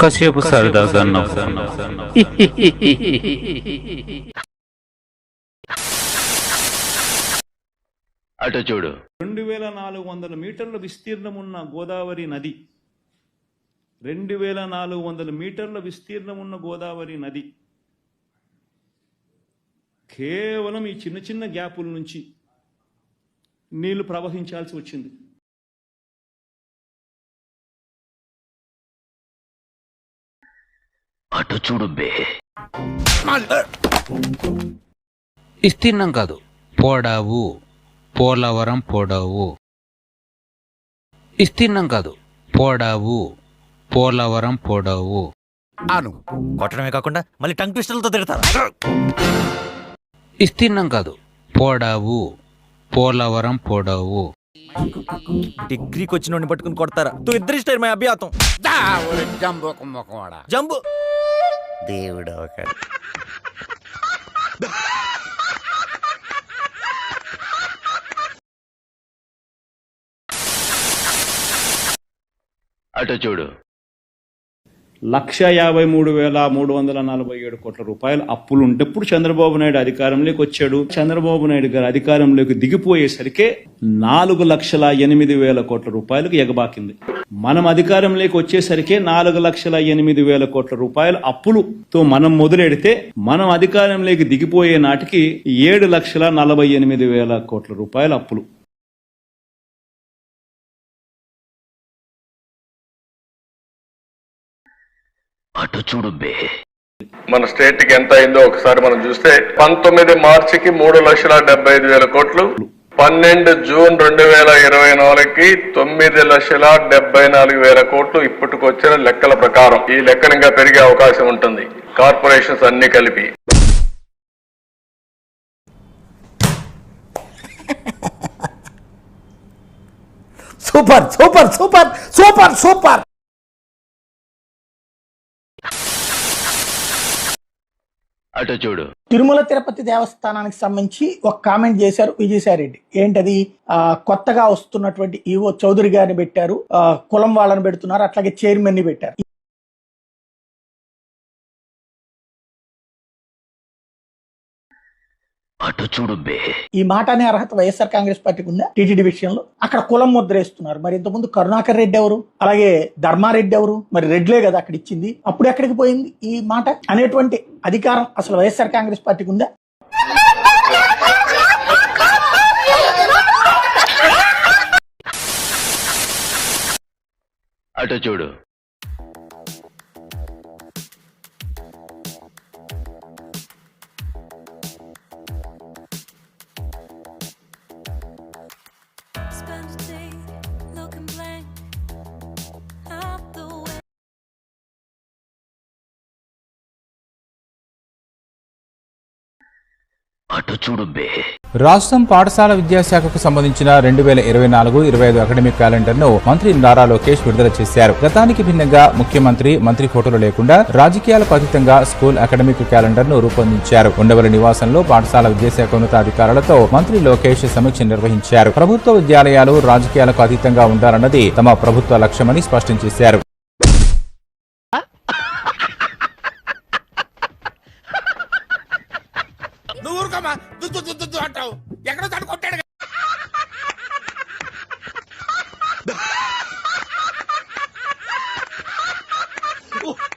కాసేపు సరదాగా అటు చూడు. రెండు వేల నాలుగు వందల మీటర్ల విస్తీర్ణం ఉన్న గోదావరి నది. రెండు వేల నాలుగు వందల మీటర్ల విస్తీర్ణం ఉన్న గోదావరి నది. కేవలం ఈ చిన్న చిన్న గ్యాపుల నుంచి నీళ్ళు ప్రవహించాల్సి వచ్చింది. అటు చూడు బే. విస్తీర్ణం కాదు. పోడావు. పోలవరం పోడావు. విస్తీర్ణం కాదు. పోడావు. పోలవరం పోడావు. అను కొట్టడమే కాకుండా మళ్ళీ టంగ్ పిస్టల్తో తిడతారా విస్తీర్ణం కాదు. పోడావు. పోలవరం పోడావు. డిగ్రీకి వచ్చిన పట్టుకుని కొడతారా? తూ ఇద్దరు ఇష్టారు మా అభ్యాతం మొక్కవాడా జంబు. దేవుడు ఒక అటు చూడు. లక్ష యాభై మూడు వేల మూడు వందల నలభై ఏడు కోట్ల రూపాయలు అప్పులు ఉంటే ఇప్పుడు చంద్రబాబు నాయుడు అధికారంలోకి వచ్చాడు. చంద్రబాబు నాయుడు గారు అధికారంలోకి దిగిపోయేసరికి నాలుగు లక్షల ఎనిమిది వేల కోట్ల రూపాయలకు ఎగబాకింది. మనం అధికారంలోకి వచ్చేసరికి నాలుగు లక్షల ఎనిమిది వేల కోట్ల రూపాయలు అప్పులుతో మనం మొదలెడితే మనం అధికారంలోకి దిగిపోయే నాటికి ఏడు లక్షల నలభై ఎనిమిది వేల కోట్ల రూపాయల అప్పులు. అటు చూడు బే. మన స్టేట్కి ఎంత అయిందో ఒకసారి మనం చూస్తే పంతొమ్మిది మార్చికి మూడు లక్షల డెబ్బై ఐదు వేల కోట్లు పన్నెండు జూన్ రెండు వేల ఇరవై నాలుగుకి తొమ్మిది లక్షల డెబ్బై నాలుగు వేల కోట్లు ఇప్పటికొచ్చిన లెక్కల ప్రకారం. ఈ లెక్కలు ఇంకా పెరిగే అవకాశం ఉంటుంది. కార్పొరేషన్స్ అన్ని కలిపి. Super super super super super. అటు చూడు. తిరుమల తిరుపతి దేవస్థానానికి సంబంధించి ఒక కామెంట్ చేశారు విజయసాయిరెడ్డి. ఏంటది? ఆ, కొత్తగా వస్తున్నటువంటి ఈవో చౌదరి గారిని పెట్టారు. కులం వాళ్ళని పెడుతున్నారు. అట్లాగే చైర్మన్ని పెట్టారు. అటు చూడు బే ఈ మాట అనే అర్హత వైఎస్ఆర్ కాంగ్రెస్ పార్టీకి ఉందా? టీటీడీ విషయంలో? అక్కడ కులం ముద్ర వేస్తున్నారు. మరి ఇంతకుముందు కరుణాకర్ రెడ్డి ఎవరు? అలాగే ధర్మారెడ్డి ఎవరు? మరి రెడ్లే కదా అక్కడ ఇచ్చింది. అప్పుడు ఎక్కడికి పోయింది ఈ మాట అనేటువంటి అధికారం అసలు వైఎస్ఆర్ కాంగ్రెస్ పార్టీకి ఉందా? అటు చూడు. అటు చూడు రాష్ట్రం పాఠశాల విద్యాశాఖకు సంబంధించిన రెండు వేల ఇరవై నాలుగు ఇరవై ఐదు అకాడమిక్ క్యాలెండర్ను మంత్రి నారా లోకేష్ విడుదల చేశారు. గతానికి భిన్నంగా ముఖ్యమంత్రి మంత్రి ఫోటోలు లేకుండా రాజకీయాలకు అతీతంగా స్కూల్ అకాడమిక్ క్యాలెండర్ను రూపొందించారు. ఉండవల్లి నివాసంలో పాఠశాల విద్యాశాఖ ఉన్నతాధికారులతో మంత్రి లోకేష్ సమీక్ష నిర్వహించారు. ప్రభుత్వ విద్యాలయాలు రాజకీయాలకు అతీతంగా ఉండాలన్నది తమ ప్రభుత్వ లక్ష్యమని స్పష్టం చేశారు. ఏంటమ్మా దుద్దు ఎక్కడో తను కొట్టాడు